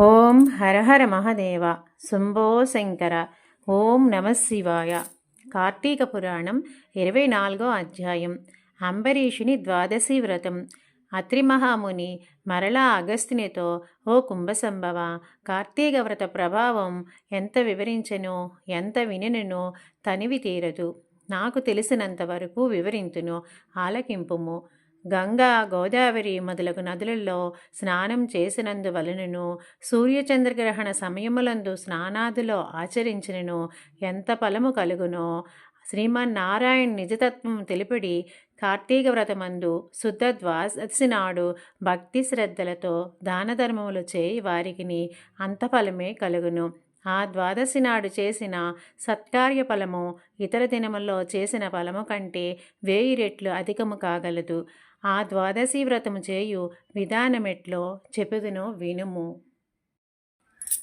ఓం హరహర మహదేవ. శంభో శంకర. ఓం నమశివాయ కార్తీక పురాణం ఇరవై నాలుగో అధ్యాయం. అంబరీషుని ద్వాదశి వ్రతం. అత్రిమహాముని మరలా అగస్త్యునితో ఓ కుంభసంభవ కార్తీక వ్రత ప్రభావం ఎంత వివరించనో ఎంత వినెనో తనివి తీరదు. నాకు తెలిసినంత వరకు వివరించును ఆలకింపుము. గంగా గోదావరి మొదలగు నదులలో స్నానం చేసినందువలనను సూర్యచంద్రగ్రహణ సమయములందు స్నానాదులో ఆచరించినను ఎంత ఫలము కలుగునో శ్రీమన్నారాయణ నిజతత్వం తెలిపిడి కార్తీక వ్రతమందు శుద్ధ ద్వాదశి నాడు భక్తి శ్రద్ధలతో దాన ధర్మములు చేయి వారికిని అంత ఫలమే కలుగును. ఆ ద్వాదశి నాడు చేసిన సత్కార్య ఫలము ఇతర దినముల్లో చేసిన ఫలము కంటే వేయి రెట్లు అధికము కాగలదు. ఆ ద్వాదశి వ్రతము చేయు విధానమెట్లో చెప్పుదును వినుము.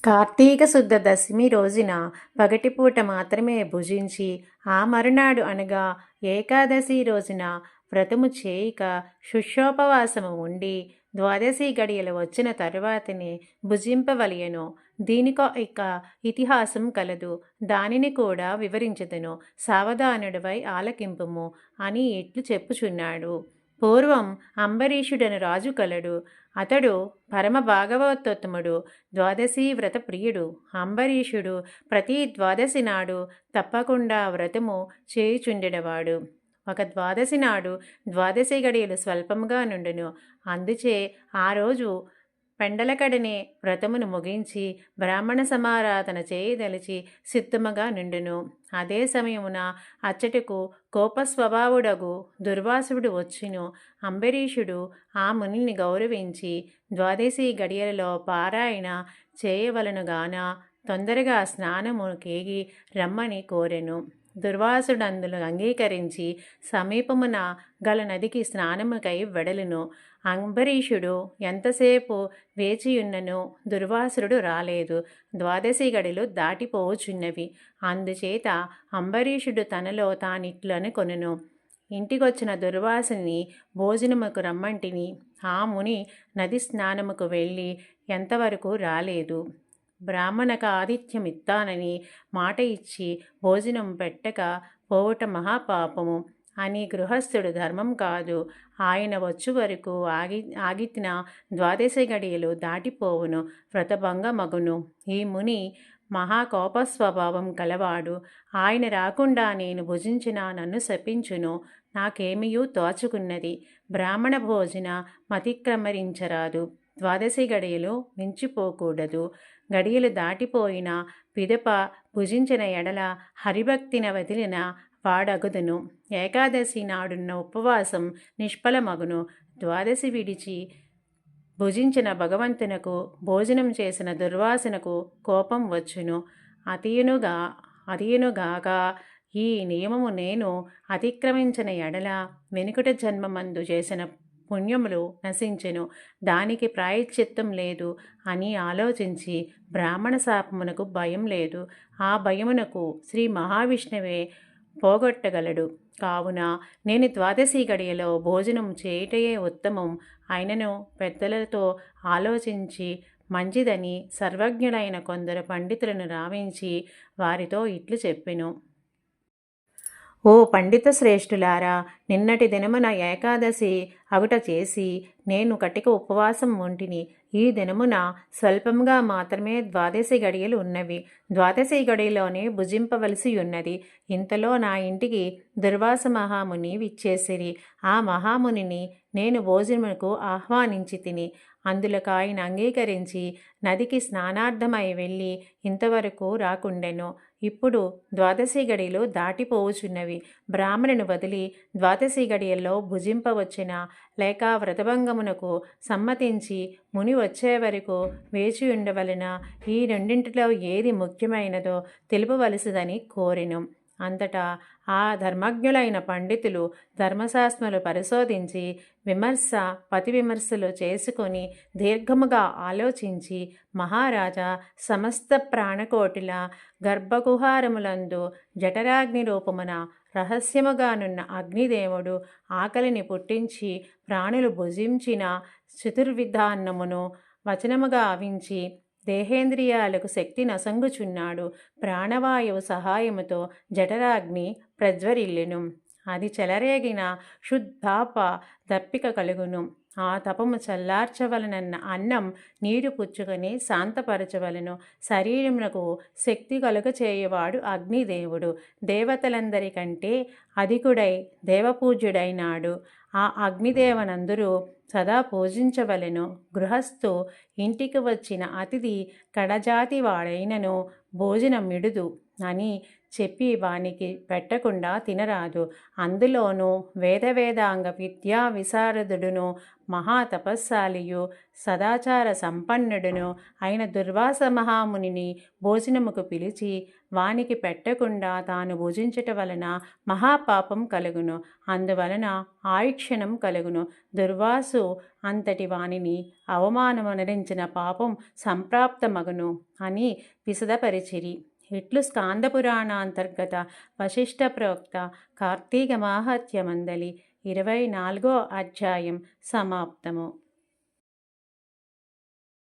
కార్తీక శుద్ధ దశమి రోజున పగటిపూట మాత్రమే భుజించి ఆ మరునాడు అనగా ఏకాదశి రోజున వ్రతము చేయక శుష్యోపవాసము ఉండి ద్వాదశి గడియలు వచ్చిన తరువాతనే భుజింపవలయను. దీనికో ఇక ఇతిహాసం కలదు. దానిని కూడా వివరించదును. సావధానుడివై ఆలకింపుము అని ఇట్లు చెప్పుచున్నాడు. పూర్వం అంబరీషుడను రాజు కలడు. అతడు పరమ భాగవతోత్తముడు ద్వాదశీ వ్రత ప్రియుడు. అంబరీషుడు ప్రతి ద్వాదశి నాడు తప్పకుండా వ్రతము చేయుచుండెడవాడు. ఒక ద్వాదశి నాడు ద్వాదశి గడియలు స్వల్పముగా నుండును. అందుచే ఆ రోజు పెండలకడనే వ్రతమును ముగించి బ్రాహ్మణ సమారాధన చేయదలిచి సిద్ధముగా నిండును. అదే సమయమున అచ్చటకు కోపస్వభావుడగు దుర్వాసుడు వచ్చిను. అంబరీషుడు ఆ మునిని గౌరవించి ద్వాదశి గడియలలో పారాయణ చేయవలనుగాన తొందరగా స్నానము కేగి రమ్మని కోరెను. దుర్వాసుడందులు అంగీకరించి సమీపమున గల నదికి స్నానముకై వెడలును. అంబరీషుడు ఎంతసేపు వేచియున్నను దుర్వాసురుడు రాలేదు. ద్వాదశి గడిలు దాటిపోవచ్చున్నవి అందుచేత అంబరీషుడు తనలో తానిట్లను కొనును. ఇంటికొచ్చిన దుర్వాసుని భోజనముకు రమ్మంటిని. ఆ ముని నది స్నానముకు వెళ్ళి ఎంతవరకు రాలేదు. బ్రాహ్మణక ఆతిథ్యమిత్తానని మాట ఇచ్చి భోజనం పెట్టక పోవట మహాపాపము. అని గృహస్థుడు ధర్మం కాదు. ఆయన వచ్చు వరకు ఆగి ఆగితిన ద్వాదశ గడియలు దాటిపోవును వ్రతభంగమగును ఈ ముని మహాకోపస్వభావం కలవాడు. ఆయన రాకుండా నేను భుజించిన నన్ను శపించును. నాకేమియూ తోచుకున్నది. బ్రాహ్మణ భోజన మతిక్రమరించరాదు. ద్వాదశి గడియలు మించిపోకూడదు. గడియలు దాటిపోయిన పిదప భుజించిన ఎడల హరిభక్తిన వదిలిన వాడగుదును. ఏకాదశి నాడున్న ఉపవాసం నిష్ఫలమగును. ద్వాదశి విడిచి భుజించిన భగవంతునకు భోజనం చేసిన దుర్వాసనకు కోపం వచ్చును. అతియునుగా అతియునుగాక ఈ నియమము నేను అతిక్రమించిన ఎడల వెనుకట జన్మమందు చేసిన పుణ్యములు నశించెను. దానికి ప్రాయశ్చిత్తం లేదు అని ఆలోచించి బ్రాహ్మణ శాపమునకు భయం లేదు. ఆ భయమునకు శ్రీ మహావిష్ణువే పోగొట్టగలడు. కావున నేను ద్వాదశి గడియలో భోజనం చేయుటయే ఉత్తమం. ఆయనను పెద్దలతో ఆలోచించి మంచిదని సర్వజ్ఞులైన కొందరు పండితులను రావించి వారితో ఇట్లు చెప్పెను. ఓ పండిత శ్రేష్ఠులారా నిన్నటి దినమున ఏకాదశి అగుట చేసి నేను కటిక ఉపవాసం ఉంటిని. ఈ దినమున స్వల్పంగా మాత్రమే ద్వాదశి గడియలు ఉన్నవి. ద్వాదశి గడియలోనే భుజింపవలసి ఉన్నది. ఇంతలో నా ఇంటికి దుర్వాస మహాముని విచ్చేసిరి. ఆ మహామునిని నేను భోజనముకు ఆహ్వానించి తిని అందులకు ఆయన అంగీకరించి నదికి స్నానార్థమై వెళ్ళి ఇంతవరకు రాకుండెను. ఇప్పుడు ద్వాదశి గడిలో దాటిపోవుచున్నవి. బ్రాహ్మణుని వదిలి ద్వాదశి గడియల్లో భుజింపవచ్చిన లేక వ్రతభంగమునకు సమ్మతించి ముని వచ్చే వరకు వేచి ఉండవలన ఈ రెండింటిలో ఏది ముఖ్యమైనదో తెలుపవలసిదని కోరెను. అంతటా ఆ ధర్మజ్ఞులైన పండితులు ధర్మశాస్త్రములు పరిశోధించి విమర్శ పతి విమర్శలు చేసుకొని దీర్ఘముగా ఆలోచించి మహారాజా సమస్త ప్రాణకోటిల గర్భగుహారములందు జఠరాగ్ని రూపమున రహస్యముగానున్న అగ్నిదేవుడు ఆకలిని పుట్టించి ప్రాణులు భుజించిన చతుర్విధాన్నమును వచనముగా అవించి దేహేంద్రియాలకు శక్తి నసంగుచున్నాడు. ప్రాణవాయువు సహాయముతో జఠరాగ్ని ప్రజ్వరిల్లెను. అది చెలరేగిన శుద్ధాప దప్పిక కలుగును. ఆ తపము చల్లార్చవలనన్న అన్నం నీరు పుచ్చుకొని శాంతపరచవలను. శరీరమునకు శక్తి కలుగ చేయవాడు అగ్నిదేవుడు. దేవతలందరికంటే అధికుడై దేవపూజ్యుడైనాడు. ఆ అగ్నిదేవనందరూ సదా పూజించవలెను. గృహస్థు ఇంటికి వచ్చిన అతిథి కడజాతి వాడైనను భోజనం మిడుదు అని చెప్పి వానికి పెట్టకుండా తినరాదు. అందులోనూ వేదవేదాంగ విద్యా విశారదుడును మహాతపస్శాలియు సదాచార సంపన్నుడును అయిన దుర్వాస మహామునిని భోజనముకు పిలిచి వానికి పెట్టకుండా తాను భుజించట వలన మహాపాపం కలుగును. అందువలన ఆయుక్షణం కలుగును. దుర్వాసు అంతటి వానిని అవమానమనరించిన పాపం సంప్రాప్తమగును అని విశదపరిచిరి. ఇట్లు స్కాందపురాణాంతర్గత వశిష్ఠ ప్రోక్త కార్తీక మాహత్య మందలి ఇరవై నాలుగో అధ్యాయం సమాప్తము